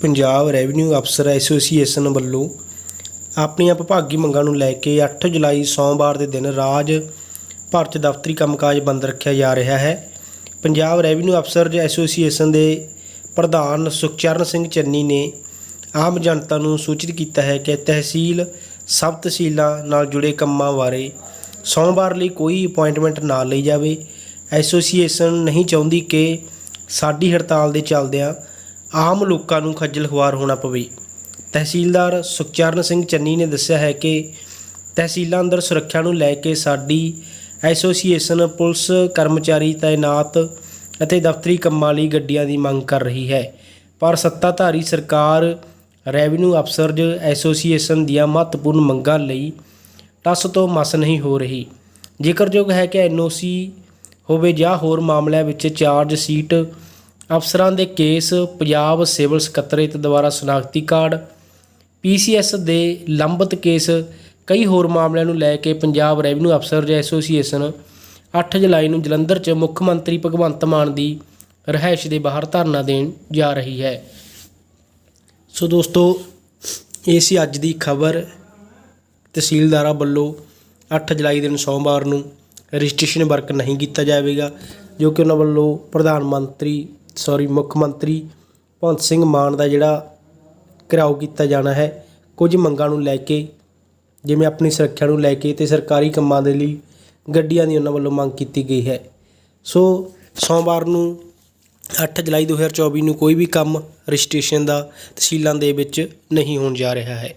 Punjab revenue ਅਫਸਰ association ਵੱਲੋਂ ਆਪਣੀਆਂ ਵਿਭਾਗੀ ਮੰਗਾਂ ਨੂੰ ਲੈ ਕੇ 8 ਜੁਲਾਈ ਸੋਮਵਾਰ ਦੇ ਦਿਨ ਰਾਜ ਭਰ 'ਚ ਦਫ਼ਤਰੀ ਕੰਮਕਾਜ ਬੰਦ ਰੱਖਿਆ ਜਾ ਰਿਹਾ ਹੈ। ਪੰਜਾਬ ਰੈਵਨਿਊ ਅਫਸਰ ਐਸੋਸੀਏਸ਼ਨ ਦੇ ਪ੍ਰਧਾਨ ਸੁਖਚਰਨ ਸਿੰਘ ਚੰਨੀ ਨੇ ਆਮ ਜਨਤਾ ਨੂੰ ਸੂਚਿਤ ਕੀਤਾ ਹੈ ਕਿ ਤਹਿਸੀਲ ਸਬ ਤਹਿਸੀਲਾਂ ਨਾਲ ਜੁੜੇ ਕੰਮਾਂ ਬਾਰੇ ਸੋਮਵਾਰ ਲਈ ਕੋਈ ਅਪਾਇੰਟਮੈਂਟ ਨਾ ਲਈ ਜਾਵੇ। ਐਸੋਸੀਏਸ਼ਨ ਨਹੀਂ ਚਾਹੁੰਦੀ ਕਿ ਸਾਡੀ ਹੜਤਾਲ ਦੇ ਚੱਲਦਿਆਂ ਆਮ ਲੋਕਾਂ ਨੂੰ ਖੱਜਲ ਖੁਆਰ ਹੋਣਾ ਪਵੇ। ਤਹਿਸੀਲਦਾਰ ਸੁਖਚਰਨ ਸਿੰਘ ਚੰਨੀ ਨੇ ਦੱਸਿਆ ਹੈ ਕਿ ਤਹਿਸੀਲਾਂ ਅੰਦਰ ਸੁਰੱਖਿਆ ਨੂੰ ਲੈ ਕੇ ਸਾਡੀ ਐਸੋਸੀਏਸ਼ਨ ਪੁਲਿਸ ਕਰਮਚਾਰੀ ਤਾਇਨਾਤ ਅਤੇ ਦਫ਼ਤਰੀ ਕੰਮਾਂ ਲਈ ਗੱਡੀਆਂ ਦੀ ਮੰਗ ਕਰ ਰਹੀ ਹੈ। ਪਰ ਸੱਤਾਧਾਰੀ ਸਰਕਾਰ, ਰੈਵਨਿਊ ਅਫਸਰਜ਼ ਐਸੋਸੀਏਸ਼ਨ ਦੀਆਂ ਮਹੱਤਵਪੂਰਨ ਮੰਗਾਂ ਲਈ ਟਸ ਤੋਂ ਮਸ ਨਹੀਂ ਹੋ ਰਹੀ। ਜ਼ਿਕਰਯੋਗ ਹੈ ਕਿ ਐਨਓਸੀ ਹੋਵੇ ਜਾਂ ਹੋਰ ਮਾਮਲਿਆਂ ਵਿੱਚ ਚਾਰਜ ਸੀਟ ਅਫਸਰਾਂ ਦੇ ਕੇਸ ਪੰਜਾਬ ਸਿਵਲ ਸਕੱਤਰੇਤ ਦੁਆਰਾ ਸ਼ਨਾਖਤੀ ਕਾਰਡ ਪੀਸੀਐਸ ਦੇ ਲੰਬਿਤ ਕੇਸ, ਕਈ ਹੋਰ ਮਾਮਲਿਆਂ ਨੂੰ ਲੈ ਕੇ ਪੰਜਾਬ ਰੈਵਨਿਊ ਅਫਸਰ ਐਸੋਸੀਏਸ਼ਨ 8 ਜੁਲਾਈ ਨੂੰ ਜਲੰਧਰ 'ਚ ਮੁੱਖ ਮੰਤਰੀ ਭਗਵੰਤ ਮਾਨ ਦੀ ਰਿਹਾਇਸ਼ ਦੇ ਬਾਹਰ ਧਰਨਾ ਦੇਣ ਜਾ ਰਹੀ ਹੈ। ਸੋ ਦੋਸਤੋ, ਇਹ ਸੀ ਅੱਜ ਦੀ ਖਬਰ। ਤਹਿਸੀਲਦਾਰਾਂ ਵੱਲੋਂ 8 ਜੁਲਾਈ ਦਿਨ ਸੋਮਵਾਰ ਨੂੰ ਰਜਿਸਟ੍ਰੇਸ਼ਨ ਵਰਕ ਨਹੀਂ ਕੀਤਾ ਜਾਵੇਗਾ, ਜੋ ਕਿ ਉਹਨਾਂ ਵੱਲੋਂ ਪ੍ਰਧਾਨ ਮੰਤਰੀ ਸੌਰੀ ਮੁੱਖ ਮੰਤਰੀ ਭਗਵੰਤ ਸਿੰਘ ਮਾਨ ਦਾ ਜਿਹੜਾ ਘਿਰਾਓ ਕੀਤਾ ਜਾਣਾ ਹੈ, ਕੁਝ ਮੰਗਾਂ ਨੂੰ ਲੈ ਕੇ, ਜਿਵੇਂ ਆਪਣੀ ਸੁਰੱਖਿਆ ਨੂੰ ਲੈ ਕੇ ਤੇ ਸਰਕਾਰੀ ਕੰਮਾਂ ਦੇ ਲਈ ਗੱਡੀਆਂ ਦੀ ਉਹਨਾਂ ਵੱਲੋਂ ਮੰਗ ਕੀਤੀ ਗਈ ਹੈ। ਸੋ ਸੋਮਵਾਰ ਨੂੰ 8 ਜੁਲਾਈ 2024 ਨੂੰ ਕੋਈ ਵੀ ਕੰਮ ਰਜਿਸਟ੍ਰੇਸ਼ਨ ਦਾ ਤਹਿਸੀਲਾਂ ਦੇ ਵਿੱਚ ਨਹੀਂ ਹੋਣ ਜਾ ਰਿਹਾ ਹੈ।